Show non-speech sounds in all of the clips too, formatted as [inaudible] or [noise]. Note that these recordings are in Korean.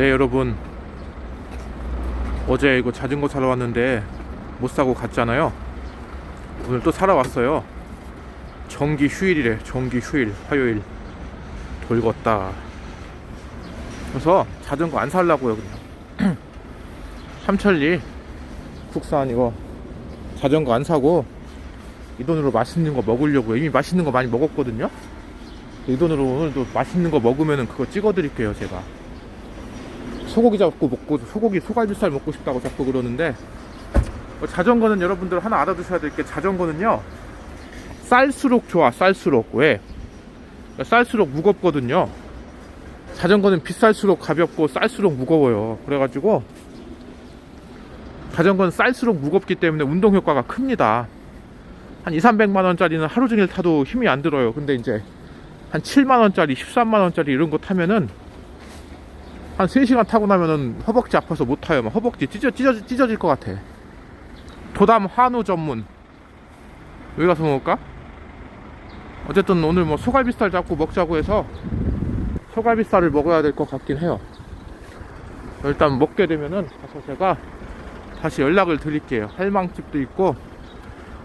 네 여러분. 어제 이거 자전거 사러 왔는데 못 사고 갔잖아요. 오늘 또 사러 왔어요. 정기 휴일이래 정기 휴일 화요일. 돌겄다. 그래서 자전거 안 살라고요 그냥. [clears throat] 삼천리 국산 이거 자전거 안 사고 이 돈으로 맛있는 거 먹으려고요. 이미 맛있는 거 많이 먹었거든요. 이 돈으로 오늘도 맛있는 거 먹으면은 그거 찍어 드릴게요 제가 소고기 잡고 먹고 소고기 소갈비살 먹고 싶다고 자꾸 그러는데 어, 자전거는 여러분들 하나 알아두셔야 될 게 자전거는요 쌀수록 좋아 쌀수록. 왜? 쌀수록 무겁거든요. 자전거는 비쌀수록 가볍고 쌀수록 무거워요. 그래가지고 자전거는 쌀수록 무겁기 때문에 운동 효과가 큽니다. 한 2, 300만 원짜리는 하루 종일 타도 힘이 안 들어요. 근데 이제 한 7만 원짜리 13만 원짜리 이런 거 타면은 한 3시간 타고 나면은 허벅지 아파서 못 타요. 막 허벅지 찢어, 찢어, 찢어질 것 같아. 도담 한우 전문. 여기 가서 먹을까? 어쨌든 오늘 뭐 소갈비살 잡고 먹자고 해서 소갈비살을 먹어야 될 것 같긴 해요. 일단 먹게 되면은 가서 제가 다시 연락을 드릴게요. 할망집도 있고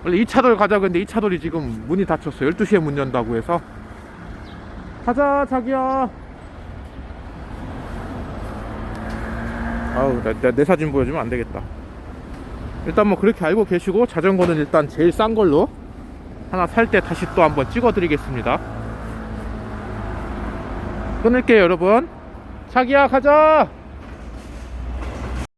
원래 2차돌 가자고 했는데 2차돌이 지금 문이 닫혔어요. 12시에 문 연다고 해서 가자 자기야 아우 나, 나, 내 사진 보여주면 안 되겠다. 일단 뭐 그렇게 알고 계시고 자전거는 일단 제일 싼 걸로 하나 살 때 다시 또 한번 찍어 드리겠습니다. 끊을게요 여러분. 자기야 가자